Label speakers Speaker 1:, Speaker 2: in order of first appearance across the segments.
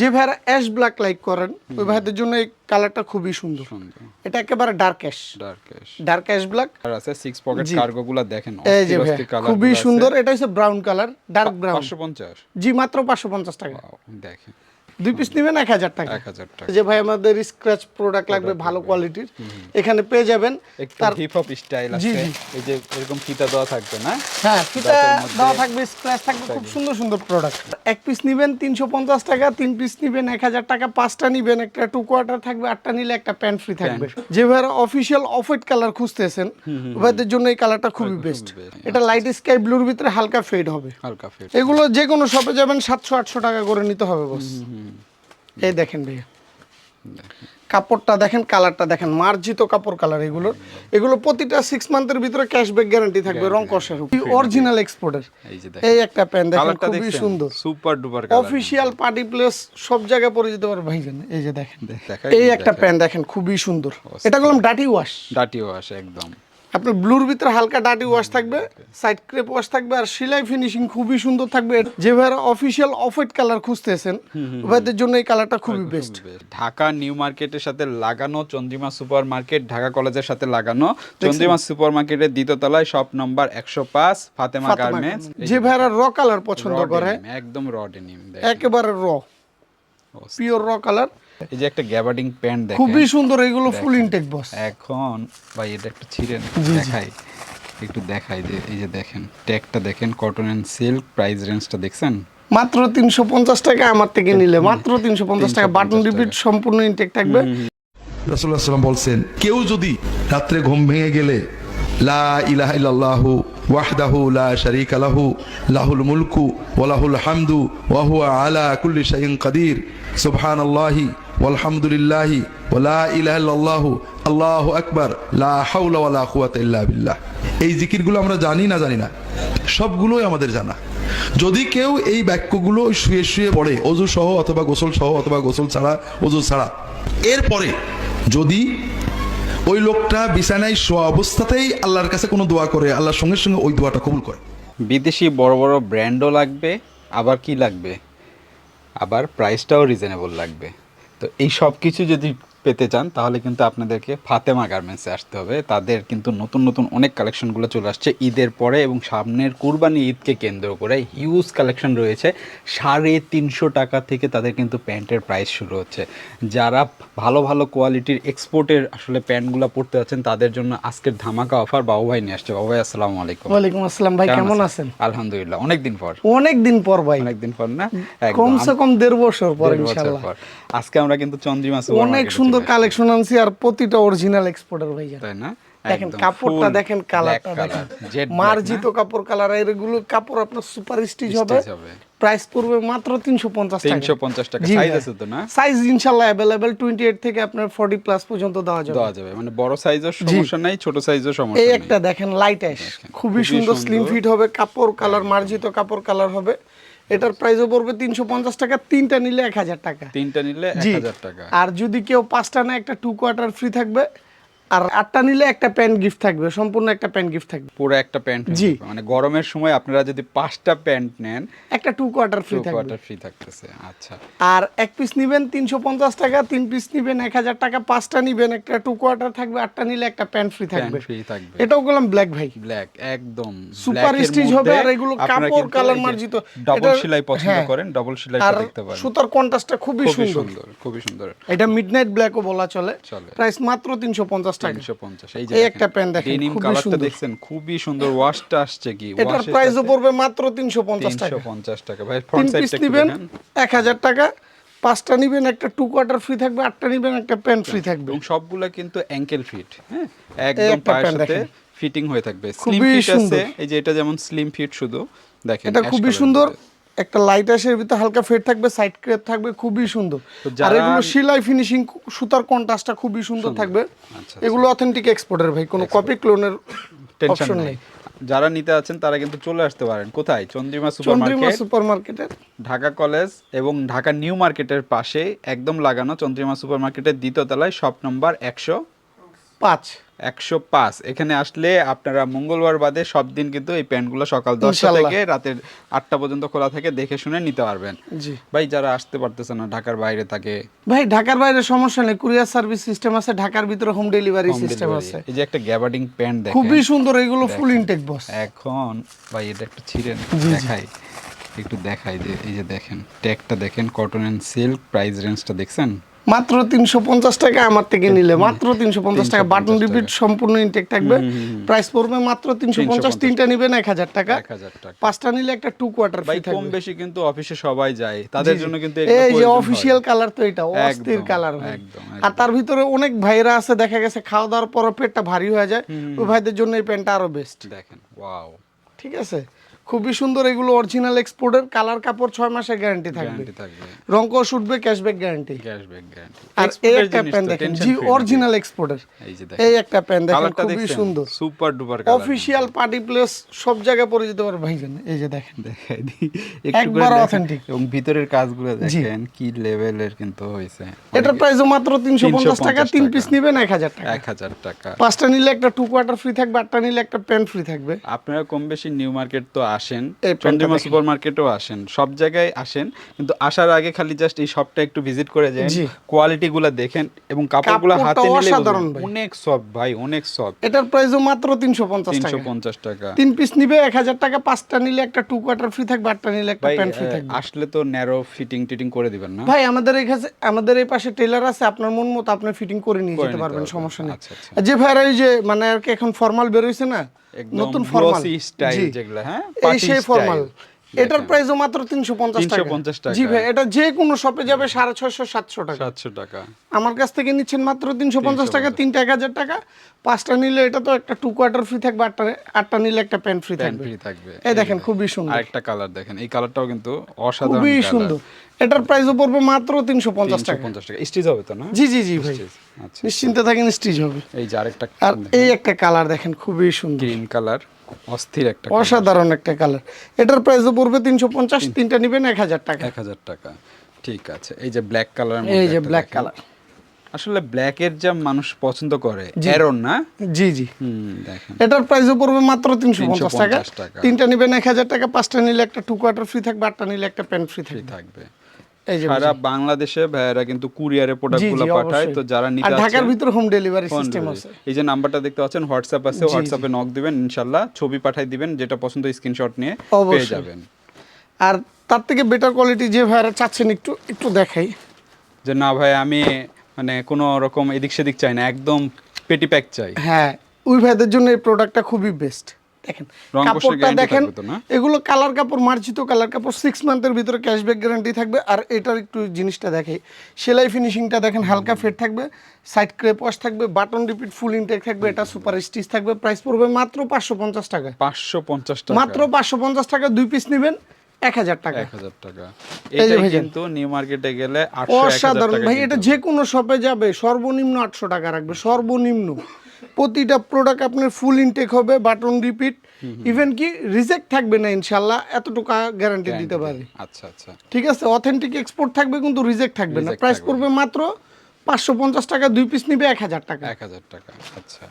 Speaker 1: যে ভাইরা ash black like করেন ওই ভাইদের জন্য এই কালারটা খুবই সুন্দর।
Speaker 2: সুন্দর।
Speaker 1: এটা একেবারে dark ash
Speaker 2: dark ash
Speaker 1: dark ash black
Speaker 2: আর আছে সিক্স পকেট কার্গো গুলো দেখেন
Speaker 1: এই যে খুবই সুন্দর। এটা হচ্ছে ব্রাউন কালার ডার্ক ব্রাউন
Speaker 2: পাঁচশো পঞ্চাশ।
Speaker 1: জি মাত্র পাঁচশো পঞ্চাশ টাকা।
Speaker 2: দেখেন।
Speaker 1: দুই পিস নেবেন এক হাজার টাকা। যে ভাই আমাদের স্ক্র্যাচ প্রোডাক্ট লাগবে ভালো কোয়ালিটির এখানে পেয়ে যাবেন
Speaker 2: একটু হিপ হপ স্টাইল আছে। এই যে এরকম ফিতা দেওয়া থাকবে না?
Speaker 1: হ্যাঁ ফিতা দেওয়া থাকবে স্ক্র্যাচ থাকবে খুব সুন্দর সুন্দর প্রোডাক্ট এক পিস নিবেন তিনশো পঞ্চাশ টাকা তিন পিস নিবেন এক হাজার টাকা পাঁচটা নিবেন একটা টু কোয়ার্টার থাকবে আটটা নিলে একটা প্যান্ট ফ্রি থাকবে। যে ভাইরা অফিসিয়াল অফ হোয়াইট কালার খুঁজতেছেন ভাইদের জন্য এই কালারটা খুবই বেস্ট এটা লাইট স্কাই ব্লুর ভিতরে হালকা ফেড হবে।
Speaker 2: হালকা ফিট
Speaker 1: এগুলো যে কোনো শপে যাবেন সাতশো আটশো টাকা করে নিতে হবে বস এই দেখেন ভাইয়া। কাপড়টা দেখেন কালারটা দেখেন মার্জিত কাপড় কালার এগুলোর। এগুলো প্রতিটা সিক্স মান্থের ভিতরে ক্যাশব্যাক গ্যারান্টি থাকবে রং কষার অরিজিনাল এক্সপোর্টের
Speaker 2: এই যে
Speaker 1: এই একটা প্যান দেখেন খুবই সুন্দর।
Speaker 2: Super duper colour
Speaker 1: official party place সব জায়গায় পরে যেতে পারবে ভাইজান। এই যে দেখেন। এই একটা প্যান দেখেন খুবই সুন্দর। এটা বললাম ডাটি ওয়াশ
Speaker 2: ডাটি ওয়াশ একদম।
Speaker 1: আপনার ব্লুর ভিতরে হালকা ডাটি ওয়াশ থাকবে সাইড ক্রেপ ওয়াশ থাকবে আর সেলাই ফিনিশিং খুবই সুন্দর থাকবে। যে ভাইরা অফিসিয়াল অফ হোয়াইট কালার খুঁজতেছেন ভাইদের জন্য এই কালারটা খুবই বেস্ট
Speaker 2: ঢাকা নিউ মার্কেটের সাথে লাগানো চন্দ্রিমা সুপার মার্কেট ঢাকা কলেজের সাথে লাগানো চন্দ্রিমা সুপার মার্কেটের দ্বিতীয় তলায় শপ নম্বর একশো পাঁচ ফাতেমা গার্মেন্টস
Speaker 1: যে ভাইরা র কালার পছন্দ করে
Speaker 2: একদম র ডেনিম
Speaker 1: একেবারে র পিওর র কালার
Speaker 2: এই যে একটা গ্যাবার্ডিং প্যান্ট দেখেন।
Speaker 1: খুবই সুন্দর এগুলো ফুল ইনটেক বস
Speaker 2: এখন ভাই এটা একটু ছিঁড়ে দেখাই। একটু দেখাই যে এই যে দেখেন ট্যাগটা দেখেন কটন এন্ড সিল্ক প্রাইস রেঞ্জটা দেখছেন?
Speaker 1: মাত্র তিনশো পঞ্চাশ টাকা আমার থেকে নিলে মাত্র তিনশো পঞ্চাশ টাকা বাটন রিপিট সম্পূর্ণ ইনটেক থাকবে।
Speaker 3: রাসুল্লাহ সাল্লাম বলছেন কেউ যদি রাত্রে ঘুম ভেঙে গেলে লা ইলাহা ইল্লাল্লাহু ওয়াহদাহু লা শারীকা লাহু লাহুল মুলকু ওয়া লাহুল হামদু ওয়া হুয়া আলা কুল্লি শাইইন কাদির সুবহানাল্লাহি আল্লাহু বিল্লাহ। এই জিকিরগুলো আমরা জানি না জানি না, সবগুলোই আমাদের জানা। যদি কেউ এই বাক্যগুলো শুয়ে শুয়ে পড়ে, অজু সহ অথবা গোসল সহ অথবা গোসল ছাড়া, অজু ছাড়া, এরপরে যদি ওই লোকটা বিছানায় শোয়া অবস্থাতেই আল্লাহর কাছে কোনো দোয়া করে, আল্লাহর সঙ্গে সঙ্গে ওই দোয়াটা কবুল করে।
Speaker 2: বিদেশি বড় বড় ব্র্যান্ডও লাগবে, আবার কি লাগবে? আবার প্রাইসটাও রিজনেবল লাগবে। তো এই সব কিছু যদি পেতে চান তাহলে কিন্তু আপনাদেরকে ফাতেমা গার্মেন্টসে আসতে হবে। তাদের কিন্তু নতুন নতুন অনেক কালেকশনগুলো চলে আসছে ঈদের পরে এবং সামনের কুরবানি ঈদকে কেন্দ্র করে হিউজ কালেকশন রয়েছে। সাড়ে তিনশো টাকা থেকে তাদের কিন্তু প্যান্টের প্রাইস শুরু হচ্ছে। যারা ভালো ভালো কোয়ালিটির এক্সপোর্টের আসলে প্যান্টগুলো পড়তে যাচ্ছেন তাদের জন্য আজকের ধামাকা অফার বাবু ভাই নিয়ে আসছে। বাবু ভাই আসসালামু আলাইকুম।
Speaker 1: ওয়ালাইকুম আসসালাম ভাই কেমন আছেন?
Speaker 2: আলহামদুলিল্লাহ অনেকদিন পর।
Speaker 1: অনেক দিন পর ভাই।
Speaker 2: অনেকদিন পর না।
Speaker 1: কমসে কম দেড় বছর পর
Speaker 2: পর। আজকে আমরা কিন্তু চন্দ্রিমা
Speaker 1: অনেক সুন্দর কালেকশন আনছি আর প্রতিটা অরিজিনাল এক্সপোর্টার ভাই
Speaker 2: তাই না?
Speaker 1: দেখেন কাপড়টা দেখেন কালারটা দেখেন। মার্জিত কাপড় কালার এগুলো কাপড় আপনার সুপার স্টিচ হবে। প্রাইস পড়বে মাত্র তিনশো পঞ্চাশ টাকা।
Speaker 2: 350 টাকা।
Speaker 1: জি
Speaker 2: Size
Speaker 1: ভাই।
Speaker 2: আছে তো না?
Speaker 1: সাইজ অ্যাভেলেবেল টোয়েন্টি এইট থেকে আপনার ফর্টি প্লাস পর্যন্ত দেওয়া যাবে।
Speaker 2: দেওয়া যাবে। মানে বড় সাইজের সমস্যা নাই ছোট সাইজের সমস্যা
Speaker 1: এই একটা দেখেন লাইট অ্যাশ খুবই সুন্দর
Speaker 2: সুন্দর।
Speaker 1: স্লিম ফিট হবে কাপড় কালার মার্জিত কাপড় কালার হবে। এটার প্রাইসও পড়বে তিনশো পঞ্চাশ টাকা তিনটা নিলে এক হাজার টাকা।
Speaker 2: তিনটা নিলে
Speaker 1: এক
Speaker 2: হাজার টাকা।
Speaker 1: আর যদি কেউ পাঁচটা না একটা টু কোয়ার্টার ফ্রি থাকবে। আর আটটা নিলে একটা প্যান্ট গিফট থাকবে সম্পূর্ণ একটা প্যান্ট গিফট থাকবে।
Speaker 2: পুরো একটা প্যান্ট
Speaker 1: জি।
Speaker 2: মানে গরমের সময় আপনারা যদি পাঁচটা প্যান্ট নেন
Speaker 1: একটা টু কোয়ার্টার ফ্রি থাকবে।
Speaker 2: কোয়ার্টার ফ্রি থাকতেছে আচ্ছা।
Speaker 1: আর এক পিস নিবেন তিনশো পঞ্চাশ টাকা তিন পিস নিবেন এক হাজার টাকা পাঁচটা নিবেন একটা টু কোয়ার্টার থাকবে আটটা নিলে একটা প্যান্ট ফ্রি থাকবে।
Speaker 2: ফ্রি থাকবে।
Speaker 1: এটাও বললাম ব্ল্যাক ভাই।
Speaker 2: ব্ল্যাক একদম।
Speaker 1: সুপার স্টিচ হবে আর এগুলো কাপড় কালার মার্জিত।
Speaker 2: ডাবল সেলাই পছন্দ
Speaker 1: হ্যাঁ।
Speaker 2: করেন ডাবল সেলাই দেখতে পারেন।
Speaker 1: সুতার কন্ট্রাস্টটা খুবই সুন্দর।
Speaker 2: খুবই সুন্দর।
Speaker 1: এটা মিডনাইট ব্ল্যাকও বলা চলে। প্রাইস মাত্র তিনশো পঞ্চাশ টাকা
Speaker 2: 350 এই যে
Speaker 1: একটা প্যান্ট দেখেন,
Speaker 2: denim
Speaker 1: খুবই
Speaker 2: কালারটা
Speaker 1: সুন্দর।
Speaker 2: দেখছেন খুবই সুন্দর ওয়াশটা আসছে কি?
Speaker 1: এটার প্রাইসও পড়বে মাত্র তিনশো পঞ্চাশ টাকা।
Speaker 2: 350 টাকা। ভাই ফ্রন্ট সাইডটা একটু
Speaker 1: নিবেন এক হাজার টাকা পাঁচটা নিবেন একটা টু কোয়ার্টার ফ্রি থাকবে আটটা নিবেন একটা প্যান্ট ফ্রি থাকবে।
Speaker 2: এবং সবগুলা কিন্তু অ্যাঙ্কেল ফিট হ্যাঁ? একদম পায়ের সাথে ফিটিং হয়ে থাকবে। স্লিম ফিট আছে এই যে এটা যেমন স্লিম ফিট শুধু দেখেন
Speaker 1: এটা খুবই সুন্দর। একটা লাইট আসের ভিতরে হালকা ফেট থাকবে সাইড ক্রেপ থাকবে খুবই সুন্দর। আর এগুলো সেলাই ফিনিশিং সুতার কন্ট্রাস্টটা খুবই সুন্দর থাকবে।
Speaker 2: আচ্ছা,
Speaker 1: এগুলো অথেন্টিক এক্সপোর্টের ভাই কোনো কপি ক্লোনের
Speaker 2: টেনশন নেই। যারা নিতে আছেন তারা কিন্তু চলে আসতে পারেন। কোথায়? Chandrima super
Speaker 1: Chandrima
Speaker 2: market Dhaka college এবং ঢাকা নিউ মার্কেটের পাশে একদম লাগানো চন্দ্রিমা সুপার মার্কেটের দ্বিতীয় তলায় শপ নম্বর একশো
Speaker 1: পাঁচ।
Speaker 2: একশো পাঁচ। এখানে আসলে আপনারা মঙ্গলবার বাদে সব দিন কিন্তু এই প্যান্টগুলো সকাল দশটা থেকে রাতের আটটা পর্যন্ত খোলা থাকে দেখে শুনে নিতে পারবেন।
Speaker 1: জি।
Speaker 2: ভাই যারা আসতে পারতেছে না ঢাকার বাইরে থাকে।
Speaker 1: ভাই ঢাকার বাইরে সমস্যা নেই কুরিয়ার সার্ভিস সিস্টেম আছে ঢাকার ভিতরে হোম ডেলিভারি সিস্টেম আছে।
Speaker 2: এই যে একটা গ্যাবার্ডিং প্যান্ট দেখেন।
Speaker 1: খুবই সুন্দর এগুলো ফুল ইনটেক বস
Speaker 2: এখন ভাই এটা একটু ছিঁড়েন দেখাই। একটু দেখাই যে এই যে দেখেন ট্যাগটা দেখেন কটন এন্ড সিল্ক প্রাইস রেঞ্জটা দেখছেন?
Speaker 1: মাত্র তিনশো পঞ্চাশ টাকা আমার থেকে নিলে। মাত্র তিনশো পঞ্চাশ টাকা বাটন রিপিট সম্পূর্ণ ইনটেক থাকবে। প্রাইস পড়বে মাত্র তিনশো পঞ্চাশ তিনটা নিবেন এক হাজার টাকা। পাঁচটা নিলে একটা টু কোয়ার্টার ফ্রি
Speaker 2: কম বেশি কিন্তু অফিসে সবাই যায়। তাদের জন্য কিন্তু
Speaker 1: এই যে অফিসিয়াল কালার তো এটা অস্থির কালার আর তার ভিতরে অনেক ভাইরা আছে দেখা গেছে খাওয়া দাওয়ার পর পেটটা ভারী হয়ে যায়। ওই ভাইদের জন্য এই প্যান্টটা আরও বেস্ট
Speaker 2: দেখেন ওয়াও
Speaker 1: ঠিক আছে? খুবই সুন্দর এগুলো অরিজিনাল এক্সপোর্টের কালার কাপড় ছয় মাসের গ্যারান্টি থাকবে।
Speaker 2: থাকবে।
Speaker 1: রঙ উঠবে ক্যাশব্যাক গ্যারান্টি
Speaker 2: ক্যাশব্যাক গ্যারান্টি
Speaker 1: আর এই একটা প্যান দেখেন জি অরিজিনাল এক্সপোর্টের
Speaker 2: এই
Speaker 1: একটা প্যান দেখেন খুবই সুন্দর।
Speaker 2: Super duper colour
Speaker 1: official party place সব জায়গায় পরে যেতে পারে ভাইজান এই যে দেখেন।
Speaker 2: দেখাই একটু
Speaker 1: একবার
Speaker 2: দেখেন। এবং ভিতরের কাজগুলো দেখেন কি লেভেলের কিন্তু হয়েছে।
Speaker 1: এটার প্রাইসও মাত্র তিনশো পঞ্চাশ টাকা তিন পিস নেবেন এক হাজার টাকা।
Speaker 2: এক হাজার টাকা।
Speaker 1: পাঁচটা নিলে একটা টু কোয়ার্টার ফ্রি থাকবে আটটা নিলে একটা প্যান্ট ফ্রি থাকবে।
Speaker 2: আপনারা কম বেশি নিউ মার্কেট তো আসেন চন্দ্রিমা সুপার মার্কেটেও আসেন সব জায়গায় আসেন কিন্তু আসার আগে খালি জাস্ট এই শপটা একটু ভিজিট করে যান কোয়ালিটি গুলা দেখেন এবং কাপড়গুলো হাতে নিলে অনেক সফট ভাই অনেক সফট
Speaker 1: এটার প্রাইসও মাত্র তিনশো পঞ্চাশ
Speaker 2: তিনশো
Speaker 1: টাকা
Speaker 2: পঞ্চাশ টাকা।
Speaker 1: তিন পিস নিবে এক হাজার টাকা পাঁচটা নিলে একটা টু কোয়ার্টার ফ্রি থাকবে আটটা নিলে একটা প্যান্ট ফ্রি থাকবে।
Speaker 2: আসলে তো ন্যারো ফিটিং টিটিং করে দিবেন না?
Speaker 1: ভাই আমাদের এই কাছে আমাদের এই পাশে টেলার আছে আপনার মন মতো আপনি ফিটিং করে নিয়ে যেতে পারবেন। সমস্যা নেই।
Speaker 2: আচ্ছা, আচ্ছা।
Speaker 1: যে ভাইরা এই যে মানে আর কি এখন ফর্মাল বের হইছে না নতুন ফর্মাল
Speaker 2: style যেগুলা, হ্যাঁ?
Speaker 1: এই সেই। ফর্মাল এটার প্রাইসও মাত্র পঞ্চাশ টাকা।
Speaker 2: 350 টাকা।
Speaker 1: জি ভাই এটা যে কোনো শপে যাবে সাড়ে ছয়শো সাতশো টাকা।
Speaker 2: সাতশো টাকা।
Speaker 1: আমার কাছ থেকে নিচ্ছেন মাত্র তিনশো পঞ্চাশ টাকা তিনটা এক হাজার টাকা। পাঁচটা নিলে এটা তো একটা টু কোয়ার্টার ফ্রি থাকবে আটটা আটটা নিলে একটা প্যান্ট ফ্রি থাকবে।
Speaker 2: ফ্রি থাকবে।
Speaker 1: এই দেখেন খুবই সুন্দর।
Speaker 2: আরেকটা কালার দেখেন এই কালারটাও কিন্তু অসাধারণ
Speaker 1: খুবই সুন্দর। এটার প্রাইসও পড়বে মাত্র তিনশো পঞ্চাশ টাকা।
Speaker 2: 350 টাকা। স্টিচ হবে তো না?
Speaker 1: জি জি জি ভাই।
Speaker 2: আচ্ছা।
Speaker 1: নিশ্চিন্তে থাকেন স্টিচ হবে।
Speaker 2: এই যে আরেকটা
Speaker 1: আর এই একটা কালার দেখেন খুবই সুন্দর।
Speaker 2: গ্রিন কালার অস্থির একটা
Speaker 1: অসাধারণ একটা কালার এটার প্রাইসও পড়বে তিনশো পঞ্চাশ তিনটা নেবেন এক হাজার টাকা।
Speaker 2: এক হাজার টাকা। ঠিক আছে। এই যে ব্ল্যাক কালার
Speaker 1: এই যে ব্ল্যাক কালার
Speaker 2: আসলে ব্ল্যাকের যা মানুষ পছন্দ করে এরন না?
Speaker 1: জি জি।
Speaker 2: হুম দেখেন।
Speaker 1: এটার প্রাইসও পড়বে মাত্র তিনশো পঞ্চাশ টাকা।
Speaker 2: 350 টাকা।
Speaker 1: তিনটা নেবেন এক হাজার টাকা পাঁচটা নিলে একটা টু কোয়ার্টার ফ্রি থাকবে আটটা নিলে একটা প্যান্ট ফ্রি থাকবে।
Speaker 2: সারা বাংলাদেশে ভাইয়েরা কিন্তু কুরিয়ারে প্রোডাক্টগুলো পাঠায়। তো যারা নিতে
Speaker 1: ঢাকার
Speaker 2: আছেন
Speaker 1: ভিতরে হোম ডেলিভারি সিস্টেম আছে।
Speaker 2: এই যে নাম্বারটা দেখতে পাচ্ছেন হোয়াটসঅ্যাপ আছে হোয়াটসঅ্যাপে নক দিবেন ইনশাল্লাহ। ছবি পাঠাই দিবেন যেটা পছন্দ স্ক্রিনশট নিয়ে পেয়ে। যাবেন।
Speaker 1: আর তার থেকে বেটার কোয়ালিটি যে ভাইরা চাচ্ছেন একটু একটু দেখাই।
Speaker 2: যে না ভাই আমি মানে কোনো রকম এদিক সেদিক চাই না একদম পেটি প্যাক চাই।
Speaker 1: হ্যাঁ ওই ভাইদের জন্য এই প্রোডাক্টটা খুবই বেস্ট দেখেন কাপড়টা দেখেন? এগুলো কালার কাপড় মার্জিত কালার কাপড় সিক্স মান্থের ভিতরে ক্যাশব্যাক গ্যারান্টি থাকবে। আর এটার একটু জিনিসটা দেখাই সেলাই ফিনিশিংটা দেখেন হালকা ফেট থাকবে সাইড ক্রেপ ওয়াশ থাকবে বাটন রিপিট ফুল ইনটেক থাকবে এটা সুপার স্টিচ থাকবে প্রাইস পড়বে মাত্র পাঁচশো পঞ্চাশ টাকা
Speaker 2: পাঁচশো পঞ্চাশ টাকা।
Speaker 1: মাত্র পাঁচশো পঞ্চাশ টাকা দুই পিস নেবেন এক হাজার টাকা।
Speaker 2: এক হাজার টাকা। কিন্তু নিউ মার্কেটে গেলে
Speaker 1: অসাধারণ। ভাই এটা। যে কোনো শপে যাবে সর্বনিম্ন আটশো টাকা রাখবে সর্বনিম্ন। প্রতিটা প্রোডাক্ট আপনার ফুল ইনটেক হবে বাটন রিপিট ইভেন কি রিজেক্ট থাকবে না ইনশাল্লাহ এতটুকু গ্যারান্টি দিতে পারি।
Speaker 2: আচ্ছা আচ্ছা।
Speaker 1: ঠিক আছে অথেন্টিক এক্সপোর্ট থাকবে কিন্তু রিজেক্ট থাকবে না। প্রাইস পড়বে মাত্র পাঁচশো পঞ্চাশ টাকা দুই পিস নিবে এক হাজার টাকা।
Speaker 2: এক হাজার টাকা আচ্ছা।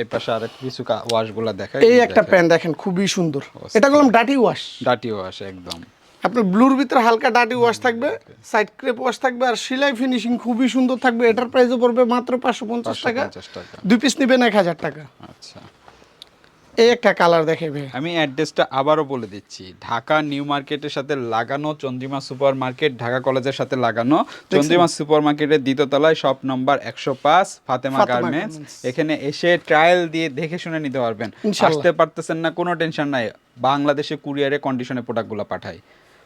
Speaker 2: এই পাশে আর কিছু ওয়াশ ওয়াশগুলো দেখাই
Speaker 1: এই একটা প্যান্ট দেখেন খুবই সুন্দর। এটা করলাম ডাটি ওয়াশ
Speaker 2: ডাটি ওয়াশ একদম।
Speaker 1: আপনার ব্লুর ভিতরে হালকা ডাটি ওয়াশ থাকবে সাইড ক্রেপ ওয়াশ থাকবে আর সেলাই ফিনিশিং খুবই সুন্দর থাকবে। এটার প্রাইসও পড়বে মাত্র পাঁচশো পঞ্চাশ টাকা। দুই পিস নেবেন এক হাজার টাকা।
Speaker 2: আচ্ছা।
Speaker 1: এই একটা কালার দেখে ভাই।
Speaker 2: আমি অ্যাড্রেসটা আবারও বলে দিচ্ছি। ঢাকা নিউ মার্কেটের সাথে লাগানো চন্দ্রিমা সুপার মার্কেট ঢাকা কলেজের সাথে লাগানো চন্দ্রিমা সুপার মার্কেটের দ্বিতীয় তলায় শপ নম্বর একশো পাঁচ ফাতেমা গার্মেন্টস। এখানে এসে ট্রায়াল দিয়ে দেখে শুনে নিতে পারবেন। আসতে পারতেছেন না কোনো টেনশন নাই। বাংলাদেশে কুরিয়ারে কন্ডিশনে প্রোডাক্টগুলো পাঠাই।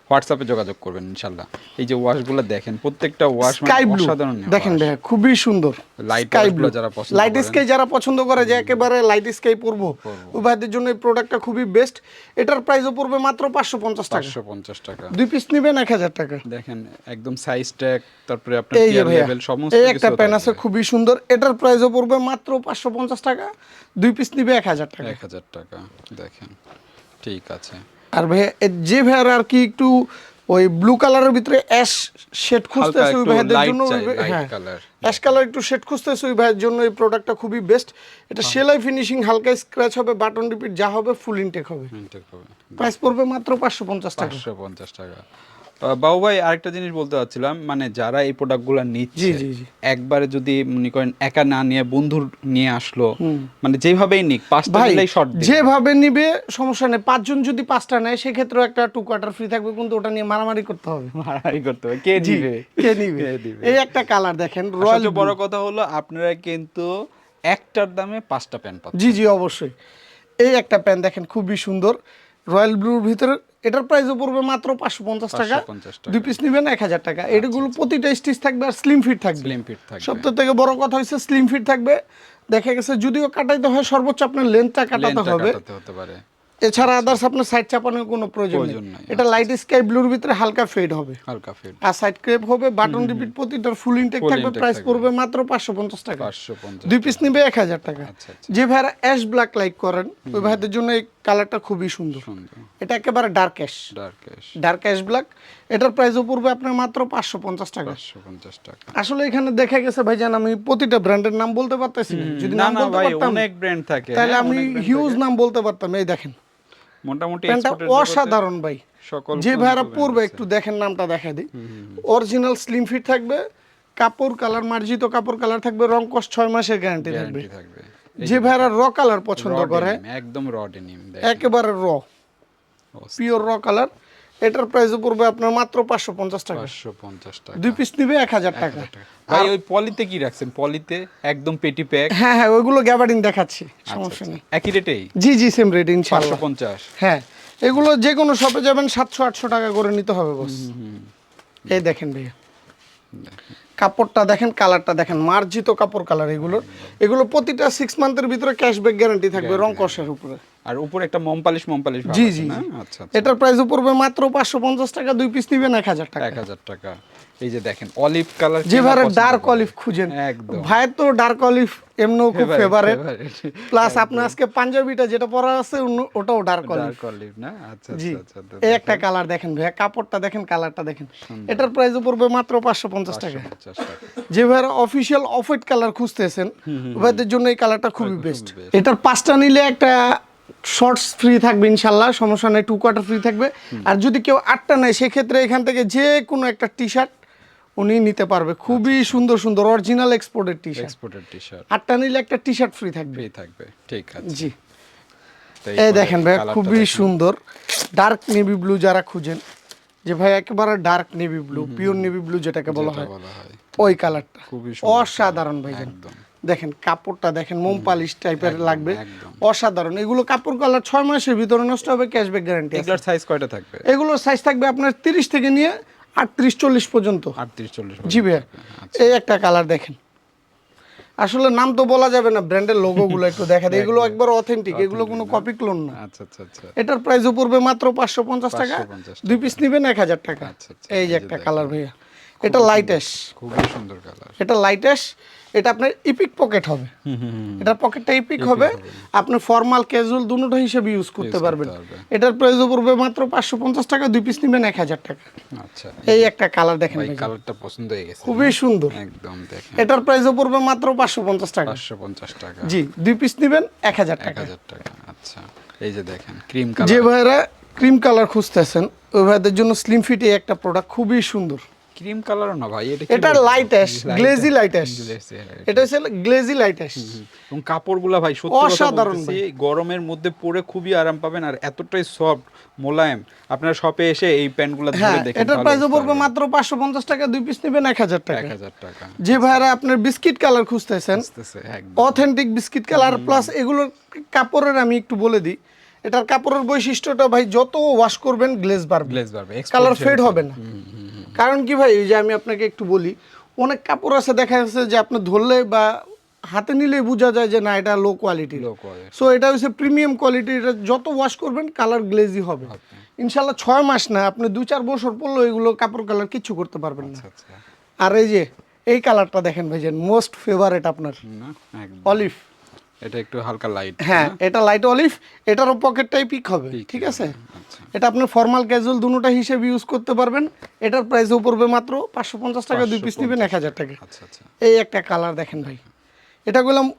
Speaker 2: হোয়াটসঅ্যাপে যোগাযোগ করবেন ইনশাল্লাহ। এই যে ওয়াশগুলো দেখেন প্রত্যেকটা ওয়াশ
Speaker 1: স্কাই ব্লু
Speaker 2: অসাধারণ
Speaker 1: দেখেন ভাই খুবই সুন্দর।
Speaker 2: Light
Speaker 1: স্কাই ব্লু
Speaker 2: যারা পছন্দ
Speaker 1: লাইট স্কাই যারা পছন্দ করে যে একেবারে লাইট স্কাই পরবো। ওই ভাইদের জন্য এই প্রোডাক্টটা খুবই বেস্ট এটার প্রাইসও পড়বে মাত্র পাঁচশো পঞ্চাশ টাকা।
Speaker 2: পাঁচশো পঞ্চাশ টাকা।
Speaker 1: দুই পিস নেবেন এক হাজার টাকা।
Speaker 2: দেখেন একদম সাইজ ট্যাগ তারপরে আপনার টিয়ার লেভেল সমস্ত
Speaker 1: এই একটা প্যান আছে খুবই সুন্দর। এটার প্রাইসও পড়বে মাত্র পাঁচশো পঞ্চাশ টাকা। দুই পিস নিবে এক হাজার টাকা।
Speaker 2: এক হাজার টাকা দেখেন। ঠিক আছে।
Speaker 1: আর ভাইয়া যে ভাইয়ার আর কি একটু ওই ব্লু কালারের ভিতরে অ্যাশ শেড খুঁজতেছে ওই
Speaker 2: ভাইয়াদের
Speaker 1: ভাইদের জন্য হ্যাঁ। অ্যাশ কালার একটু শেড খুঁজতেছে ওই ভাইয়ের জন্য এই প্রোডাক্টটা খুবই বেস্ট এটা সেলাই ফিনিশিং হালকা স্ক্র্যাচ হবে বাটন রিপিট যা হবে ফুল ইনটেক হবে।
Speaker 2: ইনটেক হবে।
Speaker 1: প্রাইস পড়বে মাত্র পাঁচশো পঞ্চাশ টাকা।
Speaker 2: পাঁচশো পঞ্চাশ টাকা। বাবু ভাই আরেকটা জিনিস বলতে চাচ্ছিলাম মানে যারা এই প্রোডাক্টগুলো নিচ্ছে। একবারে যদি মনে করেন একা না নিয়ে বন্ধুর নিয়ে আসলো মানে যেভাবেই নিক পাঁচটা নিলেই শর্ট
Speaker 1: যেভাবে নিবে সমস্যা নেই। পাঁচজন যদি পাঁচটা নেয় সেক্ষেত্রেও একটা টু কোয়ার্টার ফ্রি থাকবে কিন্তু ওটা নিয়ে মারামারি করতে হবে।
Speaker 2: মারামারি করতে হবে। কে দিবে
Speaker 1: কে নিবে? এই একটা কালার দেখেন রয়্যাল
Speaker 2: বড় কথা হলো আপনারা কিন্তু একটার দামে পাঁচটা প্যান্ট পাচ্ছেন।
Speaker 1: জি জি অবশ্যই। এই একটা প্যান্ট দেখেন খুবই সুন্দর। রয়্যাল ব্লুর ভিতরে এটার প্রাইসও পড়বে মাত্র পাঁচশো পঞ্চাশ টাকা। দুই পিস নেবেন এক হাজার টাকা। এটাগুলো প্রতিটা স্টিচ থাকবে আর স্লিম ফিট থাকবে।
Speaker 2: স্লিম ফিট থাকবে।
Speaker 1: সবথেকে থেকে বড় কথা হচ্ছে স্লিম ফিট থাকবে। দেখা গেছে যদিও কাটাইতে হয় সর্বোচ্চ আপনার লেন্থটা কাটাতে হবে। এছাড়া আদার্স আপনার সাইড চাপানোর কোনো প্রয়োজন নেই। এটা লাইট স্কাই ব্লুর ভিতরে হালকা ফেড হবে।
Speaker 2: হালকা ফিট
Speaker 1: আর সাইড ক্রেপ হবে বাটন রিপিট প্রতিটার ফুল ইনটেক থাকবে প্রাইস পড়বে মাত্র পাঁচশো পঞ্চাশ টাকা।
Speaker 2: পাঁচশো পঞ্চাশ
Speaker 1: দুই পিস নিবে এক হাজার টাকা।
Speaker 2: আচ্ছা, আচ্ছা।
Speaker 1: যে ভাইরা অ্যাশ ব্ল্যাক লাইক করেন ওই ভাইদের জন্য কালারটা খুবই সুন্দর।
Speaker 2: সুন্দর।
Speaker 1: এটা একেবারে dark ash
Speaker 2: dark ash
Speaker 1: dark ash black এটার প্রাইসও পড়বে আপনার মাত্র পাঁচশো পঞ্চাশ টাকা।
Speaker 2: পাঁচশো পঞ্চাশ টাকা।
Speaker 1: আসলে এখানে দেখা গেছে ভাইজান আমি প্রতিটা ব্র্যান্ডের নাম বলতে পারতেছি যদি নাম বলতে পারতাম
Speaker 2: অনেক ব্র্যান্ড থাকে।
Speaker 1: তাহলে
Speaker 2: হ্যাঁ,
Speaker 1: আমি হিউজ নাম বলতে পারতাম। এই দেখেন।
Speaker 2: মোটামুটি
Speaker 1: অসাধারণ ভাই।
Speaker 2: সকল
Speaker 1: যে ভাইরা পরবে একটু দেখেন নামটা দেখা দিই। অরিজিনাল স্লিম ফিট থাকবে কাপড় কালার মার্জিত কাপড় কালার থাকবে রং কস্ট ছয় মাসের গ্যারান্টি থাকবে। যে ভাইরা র কালার পছন্দ করে
Speaker 2: একদম র ডেনিম
Speaker 1: একেবারে র পিওর র কালার এটার প্রাইস পড়বে আপনার মাত্র পাঁচশো পঞ্চাশ টাকা।
Speaker 2: পাঁচশো পঞ্চাশ টাকা।
Speaker 1: দুই পিস নিবে এক হাজার টাকা।
Speaker 2: ভাই ওই পলিতে কি রাখছেন? পলিতে একদম পেটি প্যাক
Speaker 1: হ্যাঁ হ্যাঁ ওইগুলো গ্যাবার্ডিং দেখাচ্ছি সমস্যা নেই।
Speaker 2: একই রেটেই
Speaker 1: জি জি সেম রেট ইনশাআল্লাহ।
Speaker 2: পঞ্চাশ।
Speaker 1: হ্যাঁ এগুলো যে কোনো শপে যাবেন সাতশো আটশো টাকা করে নিতে হবে বস এই দেখেন ভাইয়া। কাপড়টা দেখেন কালারটা দেখেন মার্জিত কাপড় কালার এগুলোর। এগুলো প্রতিটা সিক্স মান্থের ভিতরে ক্যাশব্যাক গ্যারান্টি থাকবে রং কষের উপরে।
Speaker 2: আর উপরে একটা মমপালিশ মমপালিশ মম
Speaker 1: জি জি জি।
Speaker 2: আচ্ছা
Speaker 1: এটার প্রাইস পড়বে মাত্র পাঁচশো পঞ্চাশ টাকা দুই পিস নিবেন এক হাজার টাকা।
Speaker 2: এক হাজার টাকা। এই যে দেখেন অলিভ কালার
Speaker 1: যে ডার্ক অলিভ খুঁজেন।
Speaker 2: একদম।
Speaker 1: তো ডার্ক অলিভ এমনিও খুব ফেভারেট প্লাস আপনার আজকে পাঞ্জাবিটা যেটা পরা আছে ওটাও ডার্ক অলিভ
Speaker 2: ডার্ক অলিভ না? আচ্ছা আচ্ছা আচ্ছা
Speaker 1: এই একটা কালার দেখেন ভাইয়া কাপড়টা দেখেন কালারটা দেখেন। এটার প্রাইস পড়বে মাত্র পাঁচশো পঞ্চাশ টাকা।
Speaker 2: পঞ্চাশ টাকা।
Speaker 1: যে ভাইরা অফিসিয়াল অফ হোয়াইট কালার খুঁজতেছেন ভাইদের জন্য এই কালারটা খুবই বেস্ট এটার পাঁচটা নিলে একটা শর্টস ফ্রি থাকবে ইনশাল্লাহ সমস্যা নেই টু কোয়ার্টার ফ্রি থাকবে। আর যদি কেউ আটটা নেয় সেক্ষেত্রে এখান থেকে যে কোনো একটা টি শার্ট উনি নিতে পারবে। খুবই সুন্দর সুন্দর অরিজিনাল এক্সপোর্টের T shirt
Speaker 2: exported T shirt
Speaker 1: আটটা নিলে একটা টি শার্ট ফ্রি থাকবে।
Speaker 2: ফ্রি থাকবে ঠিক আছে।
Speaker 1: জি। এই দেখেন ভাই খুবই সুন্দর। ডার্ক নেভি ব্লু যারা খুঁজেন যে ভাই একেবারে dark navy blue pure navy blue যেটাকে বলা হয়
Speaker 2: বলা হয়।
Speaker 1: ওই কালারটা অসাধারণ ভাই
Speaker 2: একদম।
Speaker 1: দেখেন কাপড়টা দেখেন মোম পালিশ টাইপের লাগবে। অসাধারণ। এগুলো কাপড় কালার ছয় মাসের ভিতরে নষ্ট হবে ক্যাশব্যাক গ্যারান্টি
Speaker 2: এগুলোর সাইজ কয়টা থাকবে?
Speaker 1: এগুলোর সাইজ থাকবে আপনার তিরিশ থেকে নিয়ে আটত্রিশ চল্লিশ পর্যন্ত।
Speaker 2: আটত্রিশ চল্লিশ
Speaker 1: জি ভাইয়া।
Speaker 2: আচ্ছা।
Speaker 1: এই একটা কালার দেখেন। আসলে নাম তো বলা যাবে না ব্র্যান্ডের লোগোগুলো একটু দেখা দেয় এগুলো একবার অথেন্টিক এগুলো কোনো কপি ক্লোন না।
Speaker 2: আচ্ছা আচ্ছা আচ্ছা।
Speaker 1: এটার প্রাইস পড়বে মাত্র পাঁচশো পঞ্চাশ টাকা। দুই পিস নিবেন এক হাজার টাকা।
Speaker 2: আচ্ছা, আচ্ছা,
Speaker 1: এই যে একটা কালার ভাইয়া। এটা লাইট অ্যাশ
Speaker 2: খুবই সুন্দর কালার
Speaker 1: এটা লাইট অ্যাশ এটা আপনার ইপিক পকেট হবে। এটার পকেটটা ইপিক হবে। আপনি ফর্মাল ক্যাজুয়াল দুটো হিসেবে ইউজ করতে পারবেন। এটার প্রাইসও পড়বে মাত্র পাঁচশো পঞ্চাশ টাকা দুই পিস নিবেন এক হাজার টাকা।
Speaker 2: আচ্ছা।
Speaker 1: এই একটা কালার দেখেন
Speaker 2: ভাই কালারটা পছন্দ হয়ে গেছে।
Speaker 1: খুবই সুন্দর।
Speaker 2: একদম দেখেন।
Speaker 1: এটার প্রাইসও পড়বে মাত্র পাঁচশো পঞ্চাশ টাকা।
Speaker 2: পাঁচশো পঞ্চাশ টাকা।
Speaker 1: জি দুই পিস নিবেন এক হাজার
Speaker 2: এক
Speaker 1: টাকা
Speaker 2: হাজার টাকা আচ্ছা। এই যে দেখেন ক্রিম কালার যে
Speaker 1: ভাইরা ক্রিম কালার খুঁজতেছেন ওই ভাইদের জন্য স্লিম ফিট একটা প্রোডাক্ট খুবই সুন্দর।
Speaker 2: ক্রিম কালারও না ভাই এটা
Speaker 1: এটা light ash glazy light ash এটা হচ্ছে গ্লেজি লাইট অ্যাশ
Speaker 2: এবং কাপড়গুলা ভাই সত্যি
Speaker 1: অসাধারণ
Speaker 2: গরমের মধ্যে পরে খুবই আরাম পাবেন আর এতটাই সফট মোলায়েম। আপনারা শপে এসে এই প্যান্টগুলো ধরে
Speaker 1: হ্যাঁ
Speaker 2: দেখেন
Speaker 1: এটার প্রাইসও পড়বে মাত্র পাঁচশো পঞ্চাশ টাকা দুই পিস নেবেন এক হাজার
Speaker 2: এক
Speaker 1: টাকা
Speaker 2: হাজার টাকা।
Speaker 1: যে ভাইরা আপনার বিস্কিট কালার খুঁজতেছেন। অথেন্টিক বিস্কিট কালার প্লাস এগুলোর কাপড়ের আমি একটু বলে দিই। এটার কাপড়ের বৈশিষ্ট্যটা ভাই যত ওয়াশ করবেন গ্লেজ বাড়বে।
Speaker 2: গ্লেজ বাড়বে
Speaker 1: কালার ফেড হবে না। কারণ কি ভাই যে আমি আপনাকে একটু বলি অনেক কাপড় আছে দেখা যাচ্ছে যে আপনি ধরলে বা হাতে নিলে বোঝা যায় যে না এটা লো
Speaker 2: quality।
Speaker 1: সো এটা হচ্ছে প্রিমিয়াম কোয়ালিটি এটা যত ওয়াশ করবেন কালার গ্লেজি হবে। ইনশাল্লাহ ছয় মাস না আপনি দু চার বছর পরলেও এগুলো কাপড় কালার কিছু করতে পারবেন না।
Speaker 2: আচ্ছা
Speaker 1: আর এই যে এই কালারটা দেখেন ভাইজান মোস্ট ফেভারেট আপনার।
Speaker 2: না
Speaker 1: অলিভ
Speaker 2: এটা একটু হালকা লাইট
Speaker 1: হ্যাঁ এটা লাইট অলিভ এটারও পকেটটাই পিক হবে ঠিক আছে?
Speaker 2: আচ্ছা।
Speaker 1: এটা আপনি ফর্মাল ক্যাজুয়াল দুটোটা হিসেবে ইউজ করতে পারবেন। এটার প্রাইসও পড়বে মাত্র পাঁচশো পঞ্চাশ টাকা দুই পিস নেবেন এক হাজার টাকা।
Speaker 2: আচ্ছা আচ্ছা।
Speaker 1: এই একটা কালার দেখেন ভাই। এটা বললাম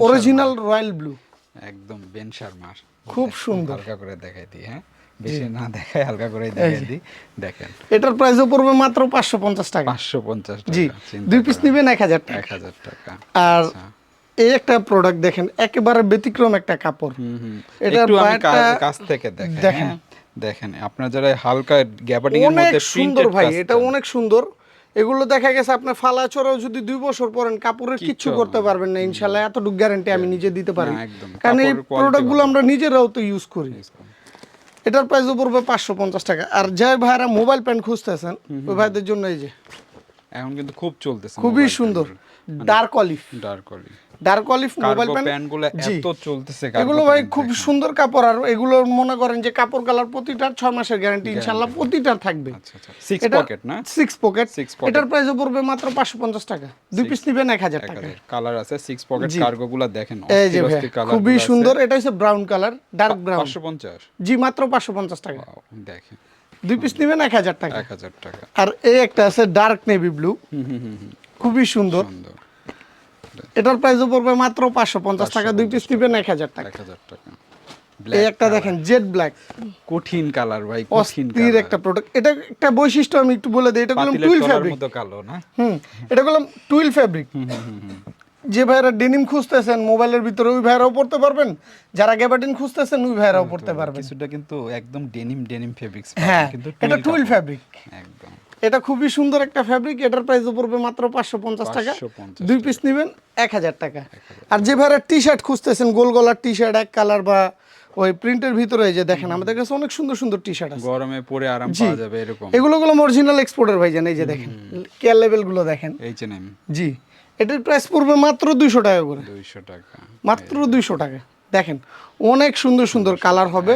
Speaker 1: অরিজিনাল রয়্যাল ব্লু
Speaker 2: একদম বেন শর্মার
Speaker 1: খুব সুন্দর।
Speaker 2: হালকা করে দেখাই দিই হ্যাঁ? বেশি না দেখাই হালকা করে দেখাই দিই। দেখেন।
Speaker 1: এটার প্রাইসও পড়বে মাত্র পাঁচশো পঞ্চাশ টাকা।
Speaker 2: পাঁচশো পঞ্চাশ
Speaker 1: জি দুই পিস। নেবেন এক হাজার টাকা।
Speaker 2: এক হাজার টাকা
Speaker 1: আর
Speaker 2: আচ্ছা।
Speaker 1: এই একটা প্রোডাক্ট দেখেন একেবারে ব্যতিক্রম একটা কাপড়। বাইরটা-
Speaker 2: কাছ থেকে দেখেন।
Speaker 1: দেখেন।
Speaker 2: আপনার যারা হালকা গ্যাবার্ডিং এর মধ্যে
Speaker 1: সুন্দর ভাই এটা অনেক সুন্দর। এগুলো দেখা গেছে আপনার ফালা চড়াও যদি দুই বছর পরেন কাপড়ের কিচ্ছু করতে পারবেন না ইনশাল্লাহ। এতটুকু গ্যারান্টি আমি নিজে দিতে পারি। কারণ এই প্রোডাক্টগুলো আমরা নিজেরাও তো ইউজ করি। এটার প্রাইসও পড়বে পাঁচশো পঞ্চাশ টাকা। আর যে ভাইরা মোবাইল প্যান্ট খুঁজতেছেন ওই ভাইদের জন্য এই যে।
Speaker 2: এখন কিন্তু খুব চলতেছে
Speaker 1: খুবই সুন্দর। Dark olive
Speaker 2: dark olive
Speaker 1: dark olive mobile pant প্যান্টগুলো
Speaker 2: এত চলতেছে
Speaker 1: এগুলো ভাই খুব সুন্দর কাপড় আর এগুলো মনে করেন যে কাপড় কালার প্রতিটার মাসের গ্যারান্টি প্রতিটার থাকবে।
Speaker 2: আচ্ছা আচ্ছা। সিক্স পকেট না?
Speaker 1: সিক্স পকেট এটার প্রাইসও পড়বে মাত্র পাঁচশো পঞ্চাশ টাকা। দুই পিস নিবেন এক হাজার টাকা।
Speaker 2: কালার আছে সিক্স পকেট কার্গো গুলা দেখেন
Speaker 1: এই যে খুবই সুন্দর। এটা হচ্ছে ব্রাউন কালার ডার্ক ব্রাউন
Speaker 2: পাঁচশো পঞ্চাশ?
Speaker 1: জি মাত্র পাঁচশো পঞ্চাশ টাকা।
Speaker 2: দেখেন।
Speaker 1: দুই পিস নিবেন এক হাজার টাকা।
Speaker 2: এক হাজার টাকা।
Speaker 1: আর এই একটা আছে ডার্ক নেভি ব্লু খুবই সুন্দর।
Speaker 2: সুন্দর।
Speaker 1: এটার প্রাইসও পড়বে মাত্র পাঁচশো পঞ্চাশ টাকা দুই পিস নিবেন এক হাজার টাকা।
Speaker 2: এক হাজার টাকা।
Speaker 1: এই একটা দেখেন জেড ব্ল্যাক
Speaker 2: কঠিন কালার ভাই কঠিন
Speaker 1: অস্থির একটা প্রোডাক্ট এটা একটা বৈশিষ্ট্য আমি একটু বলে দিই এটা বললাম টুইল ফ্যাব্রিক
Speaker 2: মতো কালো না?
Speaker 1: হুম এটা বললাম টুইল ফ্যাব্রিক যে ভাইরা ডেনিম খুঁজতেছেন মোবাইলের ভিতরে ওই ভাইরাও পড়তে পারবেন। যারা গ্যাবার্ডিন খুঁজতেছেন ওই ভাইরাও পড়তে পারবেন।
Speaker 2: কিছুটা কিন্তু একদম ডেনিম ডেনিম ফেব্রিক্স
Speaker 1: হ্যাঁ
Speaker 2: কিন্তু
Speaker 1: এটা টুইল। ফ্যাব্রিক
Speaker 2: একদম।
Speaker 1: এটা খুবই সুন্দর একটা ফ্যাব্রিক এটার প্রাইস পড়বে মাত্র পাঁচশো পঞ্চাশ টাকা। দুই পিস নেবেন এক হাজার টাকা। আর যে ভাইরা টি শার্ট খুঁজতেছেন গোল গলার টি শার্ট এক কালার বা ওই প্রিন্টের ভিতরে যে দেখেন আমাদের কাছে অনেক সুন্দর সুন্দর টি শার্ট আছে।
Speaker 2: গরমে পরে আরাম পাওয়া যাবে এরকম।
Speaker 1: এগুলো গুলো অরিজিনাল এক্সপোর্টের ভাই জান এই যে দেখেন কেয়ার লেভেলগুলো দেখেন।
Speaker 2: H N M
Speaker 1: G. এটার প্রাইস পড়বে মাত্র দুইশো টাকা করে।
Speaker 2: দুইশো টাকা।
Speaker 1: মাত্র দুইশো টাকা। দেখেন অনেক সুন্দর সুন্দর কালার হবে।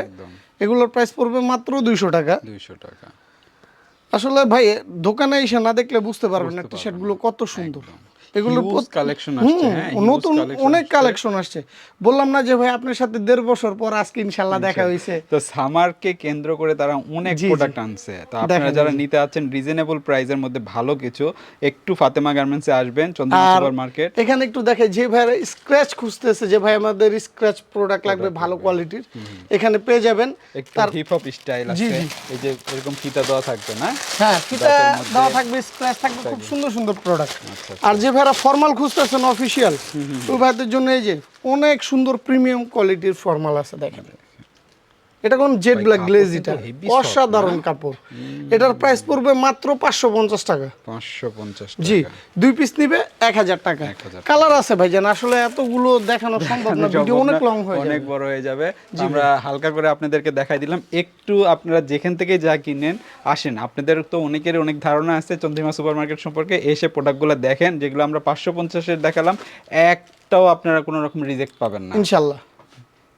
Speaker 1: এগুলোর প্রাইস পড়বে মাত্র দুইশো টাকা।
Speaker 2: দুইশো টাকা।
Speaker 1: আসলে ভাই দোকানে এসে না দেখলে বুঝতে পারবেন না টি শার্টগুলো কত সুন্দর। এগুলো
Speaker 2: আসছে, হ্যাঁ,
Speaker 1: নতুন অনেক কালেকশন আসছে। বললাম না যে ভাই আপনার সাথে দেড় বছর পর আজকে ইনশাল্লাহ দেখা হয়েছে
Speaker 2: তো সামারকে কেন্দ্র করে তারা অনেক। প্রোডাক্ট আনছে। তো আপনারা যারা নিতে আছেন রিজনেবল প্রাইসের মধ্যে ভালো কিছু। একটু ফাতেমা গার্মেন্টসে আসবেন চন্দ্রমা সুপার মার্কেট
Speaker 1: এখানে একটু দেখে যে ভাই স্ক্র্যাচ খুঁজতেছে যে ভাই আমাদের স্ক্র্যাচ প্রোডাক্ট লাগবে ভালো কোয়ালিটির এখানে পেয়ে যাবেন।
Speaker 2: একটু
Speaker 1: তার
Speaker 2: হিপ হপ স্টাইল আছে। এই যে এরকম ফিতা দেওয়া থাকবে না?
Speaker 1: হ্যাঁ ফিতা দেওয়া থাকবে স্ক্র্যাচ থাকবে খুব সুন্দর সুন্দর প্রোডাক্ট
Speaker 2: আচ্ছা,
Speaker 1: আর যে ভাইরা ফর্মাল খুঁজতেছেন অফিসিয়াল ওই ভাইদের জন্য এই যে অনেক সুন্দর প্রিমিয়াম কোয়ালিটির ফর্মাল আছে দেখেন। এটা কোন জেড ব্ল্যাক গ্লেজ এটা? অসাধারণ কাপড়। এটার প্রাইস পড়বে মাত্র পাঁচশো পঞ্চাশ টাকা।
Speaker 2: পাঁচশো পঞ্চাশ
Speaker 1: জি দুই পিস নিবে এক হাজার টাকা। কালার আছে ভাইজান আসলে এতগুলো দেখানো সম্ভব না ভিডিও অনেক লং হয়ে
Speaker 2: অনেক বড় হয়ে যাবে আমরা হালকা করে আপনাদেরকে দেখাই দিলাম। একটু আপনারা যেখান থেকে যা কিনেন আসেন। আপনাদের তো অনেকের অনেক ধারণা আছে চন্দ্রিমা সুপার মার্কেট সম্পর্কে এসে প্রোডাক্টগুলো দেখেন যেগুলো আমরা পাঁচশো পঞ্চাশের দেখালাম একটাও আপনারা কোনো রকম রিজেক্ট পাবেন না।
Speaker 1: ইনশাল্লাহ।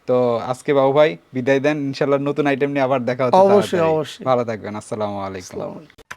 Speaker 2: তো আজকে বাবু ভাই বিদায় দেন ইনশাল্লাহ নতুন আইটেম নিয়ে আবার দেখা হচ্ছে
Speaker 1: অবশ্যই, অবশ্যই।
Speaker 2: ভালো থাকবেন আসসালামু আলাইকুম
Speaker 1: আসসালামু আলাইকুম।